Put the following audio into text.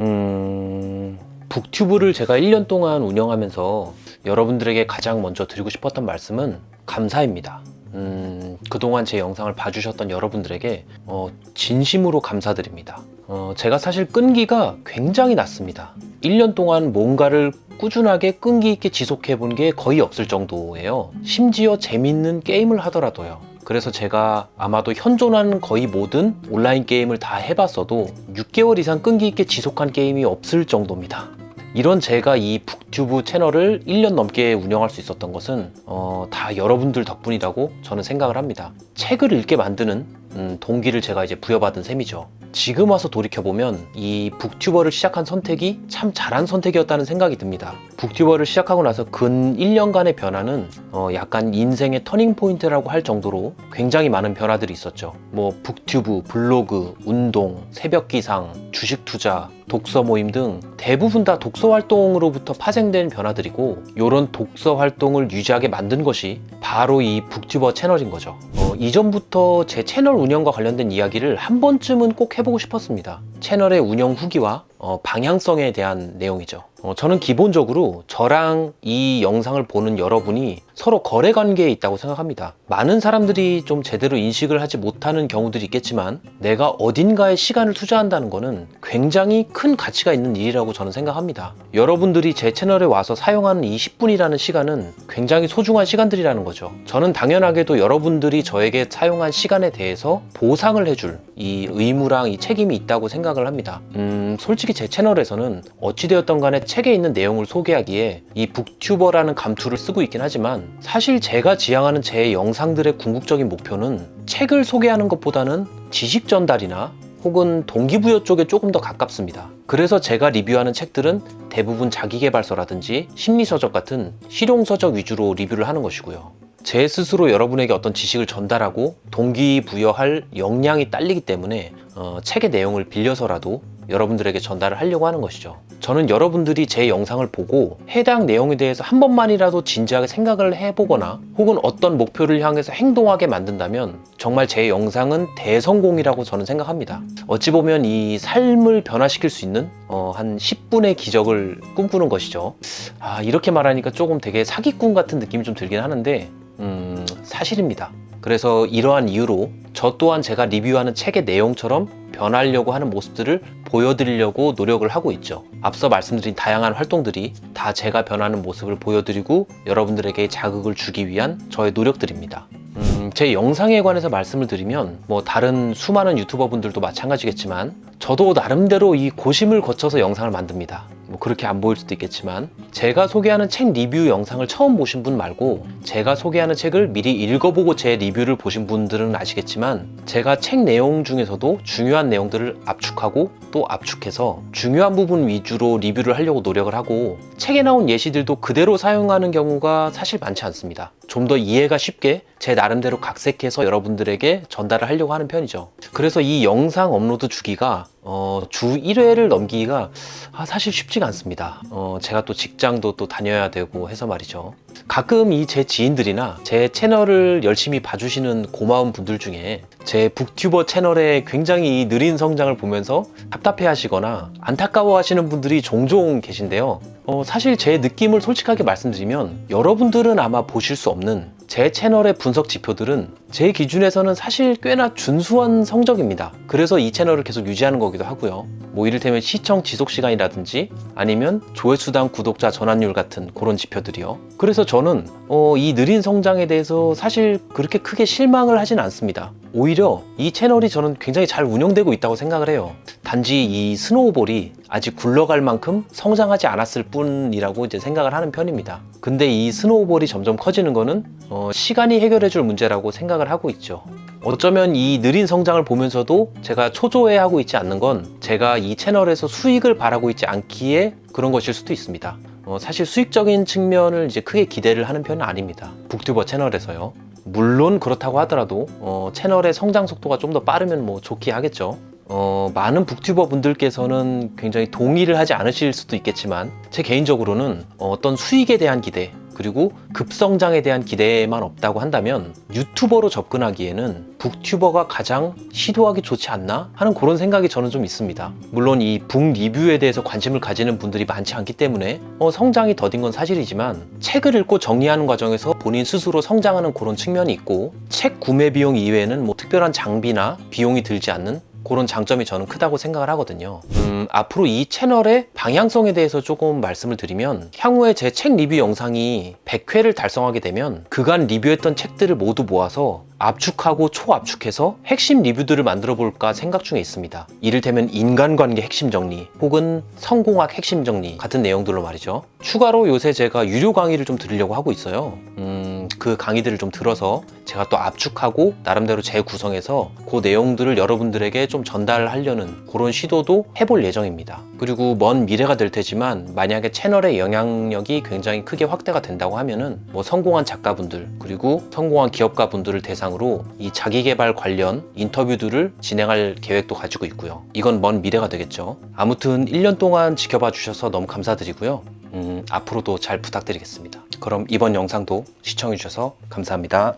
음, 북튜브를 제가 1년 동안 운영하면서 여러분들에게 가장 먼저 드리고 싶었던 말씀은 감사입니다. 음, 그동안 제 영상을 봐주셨던 여러분들에게 어, 진심으로 감사드립니다. 어, 제가 사실 끈기가 굉장히 낮습니다. 1년 동안 뭔가를 꾸준하게 끈기 있게 지속해 본 게 거의 없을 정도예요. 심지어 재밌는 게임을 하더라도요. 그래서 제가 아마도 현존하는 거의 모든 온라인 게임을 다 해봤어도 6개월 이상 끈기 있게 지속한 게임이 없을 정도입니다. 이런 제가 이 북튜브 채널을 1년 넘게 운영할 수 있었던 것은 어, 다 여러분들 덕분이라고 저는 생각을 합니다. 책을 읽게 만드는 음, 동기를 제가 이제 부여받은 셈이죠. 지금 와서 돌이켜보면 이 북튜버를 시작한 선택이 참 잘한 선택이었다는 생각이 듭니다. 북튜버를 시작하고 나서 근 1년간의 변화는 어, 약간 인생의 터닝포인트라고 할 정도로 굉장히 많은 변화들이 있었죠. 뭐 북튜브, 블로그, 운동, 새벽 기상, 주식 투자, 독서 모임 등 대부분 다 독서 활동으로부터 파생된 변화들이고 이런 독서 활동을 유지하게 만든 것이 바로 이 북튜버 채널인 거죠. 어, 이전부터 제 채널 운영과 관련된 이야기를 한 번쯤은 꼭 해보고 싶었습니다. 채널의 운영 후기와 어, 방향성에 대한 내용이죠. 어, 저는 기본적으로 저랑 이 영상을 보는 여러분이 서로 거래 관계에 있다고 생각합니다. 많은 사람들이 좀 제대로 인식을 하지 못하는 경우들이 있겠지만 내가 어딘가에 시간을 투자한다는 것은 굉장히 큰 가치가 있는 일이라고 저는 생각합니다. 여러분들이 제 채널에 와서 사용하는 이 10분이라는 시간은 굉장히 소중한 시간들이라는 거죠. 저는 당연하게도 여러분들이 저에게 사용한 시간에 대해서 보상을 해줄 이 의무랑 이 책임이 있다고 생각을 합니다. 음, 솔직히 제 채널에서는 어찌되었던 간에 책에 있는 내용을 소개하기에 이 북튜버라는 감투를 쓰고 있긴 하지만 사실 제가 지향하는 제 영상들의 궁극적인 목표는 책을 소개하는 것보다는 지식 전달이나 혹은 동기부여 쪽에 조금 더 가깝습니다. 그래서 제가 리뷰하는 책들은 대부분 자기계발서라든지 심리서적 같은 실용서적 위주로 리뷰를 하는 것이고요. 제 스스로 여러분에게 어떤 지식을 전달하고 동기부여할 역량이 딸리기 때문에 어, 책의 내용을 빌려서라도 여러분들에게 전달을 하려고 하는 것이죠. 저는 여러분들이 제 영상을 보고 해당 내용에 대해서 한 번만이라도 진지하게 생각을 해보거나 혹은 어떤 목표를 향해서 행동하게 만든다면 정말 제 영상은 대성공이라고 저는 생각합니다. 어찌 보면 이 삶을 변화시킬 수 있는 어, 한 10분의 기적을 꿈꾸는 것이죠. 아, 이렇게 말하니까 조금 되게 사기꾼 같은 느낌이 좀 들긴 하는데 음, 사실입니다. 그래서 이러한 이유로 저 또한 제가 리뷰하는 책의 내용처럼 변하려고 하는 모습들을 보여드리려고 노력을 하고 있죠. 앞서 말씀드린 다양한 활동들이 다 제가 변하는 모습을 보여드리고 여러분들에게 자극을 주기 위한 저의 노력들입니다. 음, 제 영상에 관해서 말씀을 드리면 뭐 다른 수많은 유튜버 분들도 마찬가지겠지만 저도 나름대로 이 고심을 거쳐서 영상을 만듭니다. 뭐 그렇게 안 보일 수도 있겠지만 제가 소개하는 책 리뷰 영상을 처음 보신 분 말고 제가 소개하는 책을 미리 읽어보고 제 리뷰를 보신 분들은 아시겠지만 제가 책 내용 중에서도 중요한 내용들을 압축하고 또 압축해서 중요한 부분 위주로 리뷰를 하려고 노력을 하고 책에 나온 예시들도 그대로 사용하는 경우가 사실 많지 않습니다. 좀 더 이해가 쉽게 제 나름대로 각색해서 여러분들에게 전달을 하려고 하는 편이죠. 그래서 이 영상 업로드 주기가 어, 주 1회를 넘기기가 아, 사실 쉽지가 않습니다. 어, 제가 또 직장도 또 다녀야 되고 해서 말이죠. 가끔 이 제 지인들이나 제 채널을 열심히 봐주시는 고마운 분들 중에 제 북튜버 채널의 굉장히 느린 성장을 보면서 답답해 하시거나 안타까워 하시는 분들이 종종 계신데요. 어, 사실 제 느낌을 솔직하게 말씀드리면 여러분들은 아마 보실 수 없는 제 채널의 분석 지표들은 제 기준에서는 사실 꽤나 준수한 성적입니다. 그래서 이 채널을 계속 유지하는 거기도 하고요. 뭐 이를테면 시청 지속 시간이라든지 아니면 조회수당 구독자 전환율 같은 그런 지표들이요. 그래서 저는 어, 이 느린 성장에 대해서 사실 그렇게 크게 실망을 하진 않습니다. 오히려 이 채널이 저는 굉장히 잘 운영되고 있다고 생각을 해요. 단지 이 스노우볼이 아직 굴러갈 만큼 성장하지 않았을 뿐이라고 이제 생각을 하는 편입니다. 근데 이 스노우볼이 점점 커지는 거는 어, 시간이 해결해 줄 문제라고 생각을 하고 있죠. 어쩌면 이 느린 성장을 보면서도 제가 초조해하고 있지 않는 건 제가 이 채널에서 수익을 바라고 있지 않기에 그런 것일 수도 있습니다. 어, 사실 수익적인 측면을 이제 크게 기대를 하는 편은 아닙니다. 북튜버 채널에서요. 물론 그렇다고 하더라도 어, 채널의 성장 속도가 좀 더 빠르면 뭐 좋게 하겠죠. 어, 많은 북튜버 분들께서는 굉장히 동의를 하지 않으실 수도 있겠지만 제 개인적으로는 어, 어떤 수익에 대한 기대 그리고 급성장에 대한 기대만 없다고 한다면 유튜버로 접근하기에는 북튜버가 가장 시도하기 좋지 않나 하는 그런 생각이 저는 좀 있습니다. 물론 이 북 리뷰에 대해서 관심을 가지는 분들이 많지 않기 때문에 어, 성장이 더딘 건 사실이지만 책을 읽고 정리하는 과정에서 본인 스스로 성장하는 그런 측면이 있고 책 구매 비용 이외에는 뭐 특별한 장비나 비용이 들지 않는 그런 장점이 저는 크다고 생각을 하거든요. 음, 앞으로 이 채널의 방향성에 대해서 조금 말씀을 드리면 향후에 제 책 리뷰 영상이 100회를 달성하게 되면 그간 리뷰했던 책들을 모두 모아서 압축하고 초압축해서 핵심 리뷰들을 만들어 볼까 생각 중에 있습니다. 이를테면 인간관계 핵심 정리 혹은 성공학 핵심 정리 같은 내용들로 말이죠. 추가로 요새 제가 유료 강의를 좀 드리려고 하고 있어요. 음, 그 강의들을 좀 들어서 제가 또 압축하고 나름대로 재구성해서 그 내용들을 여러분들에게 좀 전달하려는 그런 시도도 해볼 예정입니다. 그리고 먼 미래가 될 테지만 만약에 채널의 영향력이 굉장히 크게 확대가 된다고 하면은 뭐 성공한 작가분들 그리고 성공한 기업가분들을 대상으로 이 자기개발 관련 인터뷰들을 진행할 계획도 가지고 있고요. 이건 먼 미래가 되겠죠. 아무튼 1년 동안 지켜봐 주셔서 너무 감사드리고요. 음, 앞으로도 잘 부탁드리겠습니다. 그럼 이번 영상도 시청해 주셔서 감사합니다.